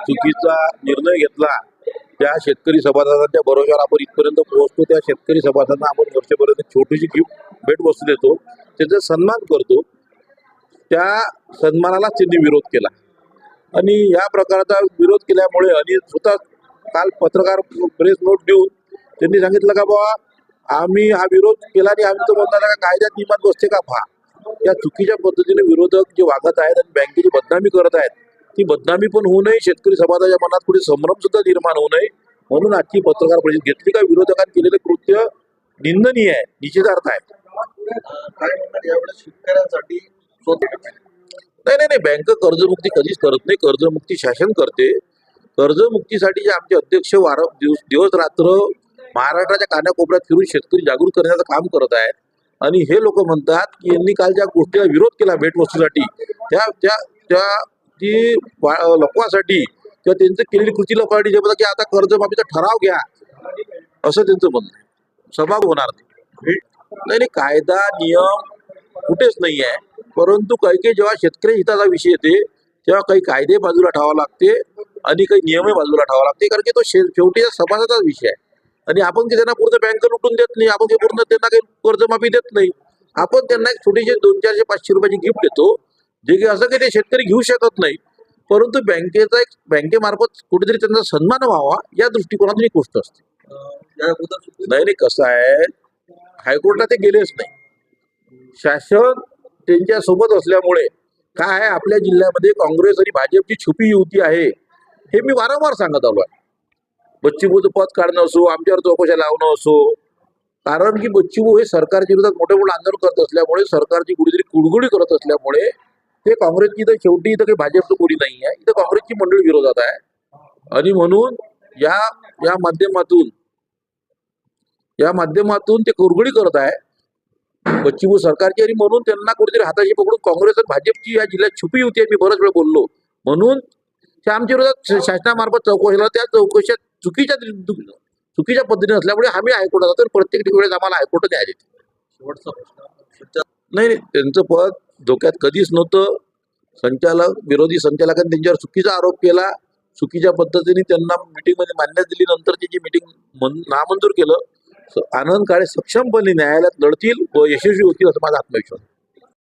चुकीचा निर्णय घेतला त्या शेतकरी सभासदांच्या भरोश्यावर आपण इथपर्यंत पोहोचतो. त्या शेतकरी सभासदांना आपण वर्षभरात छोटीशी गिफ्ट भेटवस्तू देतो त्याचा सन्मान करतो. त्या सन्मानालाच त्यांनी विरोध केला. आणि या प्रकारचा विरोध केल्यामुळे आणि स्वतः काल पत्रकार प्रेस नोट देऊन त्यांनी सांगितलं का बाबा आम्ही हा विरोध केला आणि आम्ही तर म्हणणार का कायद्यात नियमात बसते का पहा या चुकीच्या पद्धतीने विरोधक जे वागत आहेत आणि बँकेची बदनामी करत आहेत ती बदनामी पण होऊ नये शेतकरी समाजाच्या मनात पुढे संभ्रम सुद्धा निर्माण होऊ नये. म्हणून आजची पत्रकार परिषद घेतली. का विरोधकांनी केलेले कृत्य निंदनीय आहे निषेधार्थ आहे. शेतकऱ्यांसाठी नाही नाही नाही बँक कर्जमुक्ती कधीच करत नाही. कर्जमुक्ती शासन करते. कर्जमुक्तीसाठी जे आमचे अध्यक्ष वार दिवस दिवस रात्र महाराष्ट्राच्या कानाकोपऱ्यात फिरून शेतकरी जागृत करण्याचं काम करत आहेत. आणि हे लोक म्हणतात की यांनी काल ज्या गोष्टीला विरोध केला भेटवस्तूसाठी त्या त्या त्या ती लपवासाठी किंवा त्यांचं केलेली कृती लपवासाठी जे म्हणतात की आता कर्जमाफीचा ठराव घ्या. असं त्यांचं म्हणणं सभाग होणार नाही. नाही कायदा नियम कुठेच नाही आहे परंतु काही काही जेव्हा शेतकरी हिताचा विषय येते तेव्हा काही कायदे बाजूला ठेवावे लागते आणि काही नियमही बाजूला ठेवावा लागते. कारण की तो शे शेवटी सभासदाचा विषय आहे. आणि आपण की त्यांना पूर्ण बँक लुटून देत नाही आपण ते पूर्ण त्यांना काही कर्जमाफी देत नाही. आपण त्यांना एक छोटीशी दोन चारशे पाचशे रुपयाची गिफ्ट देतो. जे की असं काही ते शेतकरी घेऊ शकत नाही. परंतु बँकेचा एक बँकेमार्फत कुठेतरी त्यांचा सन्मान व्हावा या दृष्टिकोनातून एक गोष्ट असते. नाही नाही कसं आहे हायकोर्टला ते गेलेच नाही. शासन त्यांच्यासोबत असल्यामुळे काय आहे आपल्या जिल्ह्यामध्ये काँग्रेस आणि भाजपची छुपी युती आहे हे मी वारंवार सांगत आलो आहे. बच्चूभाऊचं पद काढणं असो आमच्यावर चौकशा लावणं असो कारण की बच्चीबू हे सरकारच्या विरोधात मोठे मोठे आंदोलन करत असल्यामुळे सरकारची कुठेतरी कुडगुडी करत असल्यामुळे ते काँग्रेसची इथं शेवटी इथं काही भाजपचं कोणी नाही आहे इथं काँग्रेसची मंडळी विरोधात आहे. आणि म्हणून या या माध्यमातून या माध्यमातून ते कुरगुडी करत आहे. बच्चीभू सरकारची आणि म्हणून त्यांना कुठेतरी हाताशी पकडून काँग्रेस आणि भाजपची या जिल्ह्यात छुपी होती मी बरंच वेळ बोललो. म्हणून त्या आमच्या विरोधात शासनामार्फत चौकशीला त्या चौकशा चुकीच्या चुकीच्या पद्धतीने असल्यामुळे आम्ही हायकोर्टात जातो प्रत्येक वेळेस आम्हाला हायकोर्ट देते. शेवटचा प्रश्न नाही त्यांचं पद धोक्यात कधीच नव्हतं. संचालक विरोधी संचालकांनी त्यांच्यावर चुकीचा आरोप केला. चुकीच्या पद्धतीने त्यांना मिटिंगमध्ये मान्यता दिली. नंतर त्याची मिटिंग नामंजूर केलं. स- आनंद काळे सक्षमपणे न्यायालयात लढतील व यशस्वी होतील असं माझा आत्मविश्वास